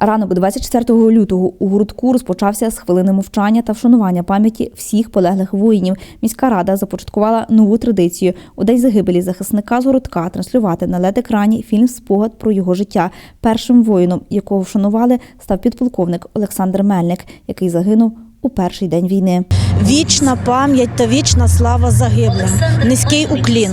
Ранок 24 лютого у гуртку розпочався з хвилини мовчання та вшанування пам'яті всіх полеглих воїнів. Міська рада започаткувала нову традицію у день загибелі захисника з гуртка транслювати на лед екрані фільм Спогад про його життя. Першим воїном, якого вшанували, став підполковник Олександр Мельник, який загинув у перший день війни. Вічна пам'ять та вічна слава загиблим. Низький уклін.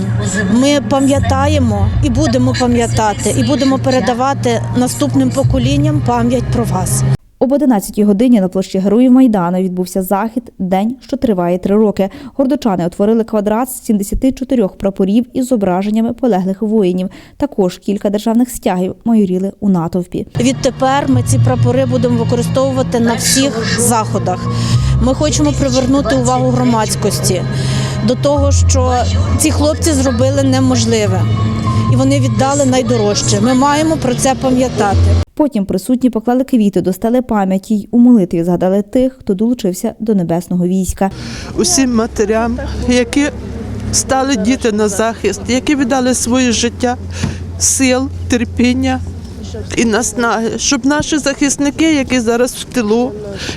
Ми пам'ятаємо і будемо пам'ятати, і будемо передавати наступним поколінням пам'ять про вас. Об 11 годині на площі Героїв Майдану відбувся захід День, що триває три роки. Гордочани утворили квадрат з 74 прапорів із зображеннями полеглих воїнів. Також кілька державних стягів майоріли у натовпі. Відтепер ми ці прапори будемо використовувати на всіх заходах. Ми хочемо привернути увагу громадськості до того, що ці хлопці зробили неможливе, і вони віддали найдорожче. Ми маємо про це пам'ятати. Потім присутні поклали квіти до стели пам'яті й у молитві згадали тих, хто долучився до небесного війська. усім матерям, які стали діти на захист, які віддали своє життя, сил, терпіння і наснаги, щоб наші захисники, які зараз в тилу,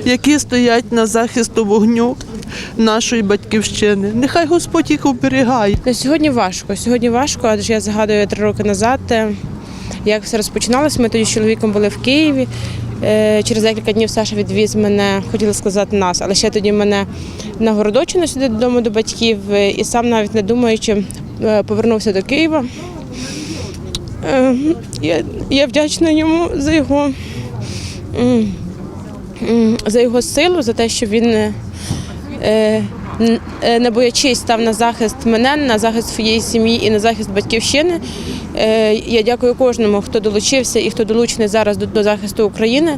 які стоять на захисту вогню нашої батьківщини, нехай Господь їх оберігає. Сьогодні важко. Сьогодні важко, адже я згадую три роки назад, е, як все розпочиналося. Ми тоді з чоловіком були в Києві. Е, Через декілька днів Саша відвіз мене, хотіла сказати нас, але ще тоді мене на Городочину сюди додому до батьків, е, і сам навіть не думаючи, повернувся до Києва. Е, Я, я вдячна йому за його, за його силу, за те, що він. е, е, не боячись став на захист мене, на захист своєї сім'ї і на захист батьківщини. Я дякую кожному, хто долучився і хто долучений зараз до захисту України.